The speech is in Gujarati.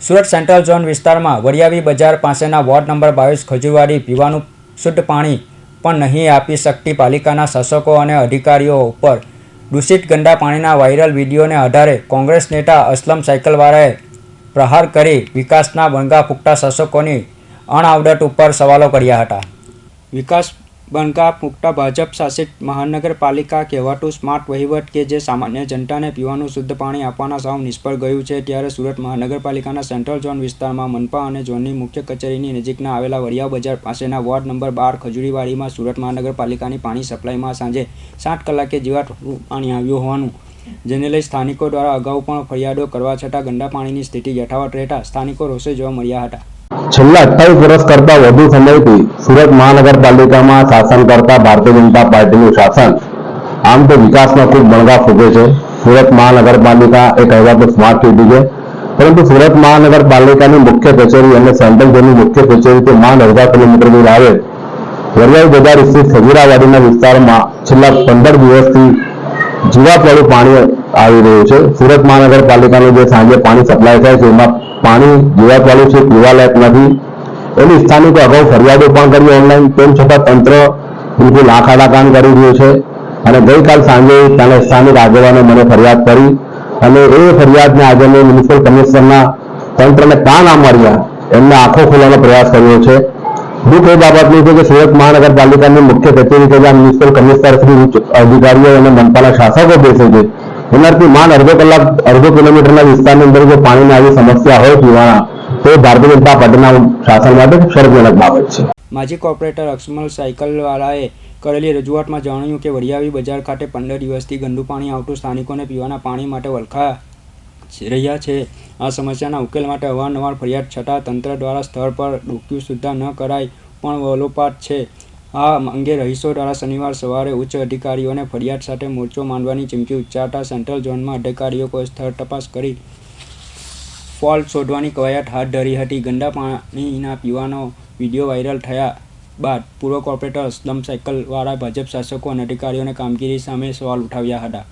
સુરત સેન્ટ્રલ ઝોન વિસ્તારમાં વડિયાવી બજાર પાસેના વોર્ડ નંબર બાવીસ ખજુવાડી પીવાનું શુદ્ધ પાણી પણ નહીં આપી શકતી પાલિકાના શાસકો અને અધિકારીઓ ઉપર દૂષિત ગંદા પાણીના વાયરલ વિડીયોને આધારે કોંગ્રેસ નેતા અસલમ સાયકલવાળાએ પ્રહાર કરી વિકાસના બંગા ફૂકતા શાસકોની અણઆવડત ઉપર સવાલો કર્યા હતા. વિકાસ બંગા ફૂંકતા ભાજપ શાસિત મહાનગરપાલિકા કહેવાતું સ્માર્ટ વહીવટ કે જે સામાન્ય જનતાને પીવાનું શુદ્ધ પાણી આપવાના સાવ નિષ્ફળ ગયું છે, ત્યારે સુરત મહાનગરપાલિકાના સેન્ટ્રલ ઝોન વિસ્તારમાં મનપા અને ઝોનની મુખ્ય કચેરીની નજીકના આવેલા વરિયા બજાર પાસેના વોર્ડ નંબર બાર ખજુરીવાડીમાં સુરત મહાનગરપાલિકાની પાણી સપ્લાયમાં સાંજે સાત કલાકે જીવાતું પાણી આવ્યું હોવાનું, જેને લઈ સ્થાનિકો દ્વારા અગાઉ પણ ફરિયાદો કરવા છતાં ગંદા પાણીની સ્થિતિ યથાવત રહેતા સ્થાનિકો રોષે જોવા મળ્યા હતા. છેલ્લા અઠ્ઠાવીસ વર્ષ કરતા વધુ સમયથી સુરત મહાનગરપાલિકામાં શાસન કરતા ભારતીય જનતા પાર્ટીનું શાસન આમ તો વિકાસમાં ખૂબ બણગા ફૂકે છે. સુરત મહાનગરપાલિકા એ કહેવાતું સ્માર્ટ સિટી છે. પરંતુ સુરત મહાનગરપાલિકાની મુખ્ય કચેરી અને સેન્ટ્રલ જેની મુખ્ય કચેરીથી માંડ અડધા કિલોમીટર દૂર આવે. વરિયાળી બજાર સ્થિત ખજુરાવાડીના વિસ્તારમાં છેલ્લા પંદર દિવસથી જીવાતવાળું પાણી આવી રહ્યું છે. સુરત મહાનગરપાલિકાનું જે સાંજે પાણી સપ્લાય થાય છે, એમાં પાણી જીવાતવાળું છે પીવાલાયક નથી. એની સ્થાનિકો અગાઉ ફરિયાદો પણ કરી ઓનલાઈન તેમ છતાં તંત્ર બિલકુલ આખાડાકાન કરી રહ્યું છે. અને ગઈકાલ સાંજે ત્યાંના સ્થાનિક આગેવાનો મને ફરિયાદ કરી અને એ ફરિયાદને આજે મેં મ્યુનિસિપલ કમિશનરના તંત્રને કાન આમાર્યા એમને આંખો ખોલવાનો પ્રયાસ કર્યો છે. દુઃખ એ બાબતનું છે કે સુરત મહાનગરપાલિકાની મુખ્ય કચેરી કે જ્યાં મ્યુનિસિપલ કમિશનર શ્રી અધિકારીઓ અને મનપાના શાસકો બેસે છે. એનાથી માંડ અડધો કલાક, અડધો કિલોમીટરના વિસ્તારની અંદર જો પાણીની આવી સમસ્યા હોય પીવાના, તો ભારતીય જનતા પાર્ટીના શાસન માટે ખૂબ બાબત છે. માજી કોર્પોરેટર અક્ષમલ સાયકલવાળાએ કરેલી રજૂઆતમાં જણાવ્યું કે વડિયાવી બજાર ખાતે પંદર દિવસથી ગંદુ પાણી આવતું સ્થાનિકોને પીવાના પાણી માટે વલખા રહ્યા છે. આ સમસ્યાના ઉકેલ માટે અવારનવાર ફરિયાદ, છતાં તંત્ર દ્વારા સ્થળ પર ડોક્યુ સુદ્ધા ન કરાય પણ વલોપાત છે. આ અંગે રહીશો દ્વારા શનિવાર સવારે ઉચ્ચ અધિકારીઓને ફરિયાદ સાથે મોરચો માંડવાની ચીમકી ઉચ્ચારતા સેન્ટ્રલ ઝોનમાં અધિકારીઓ કોઈ સ્થળ તપાસ કરી ફોલ્ટ શોધવાની કવાયત હાથ ધરી હતી. ગંદા પાણીના પીવાનો વીડિયો વાયરલ થયા બાદ પૂર્વ કોર્પોરેટર સ્લમ સાયકલવાળા ભાજપ શાસકો અને અધિકારીઓને કામગીરી સામે સવાલ ઉઠાવ્યા હતા.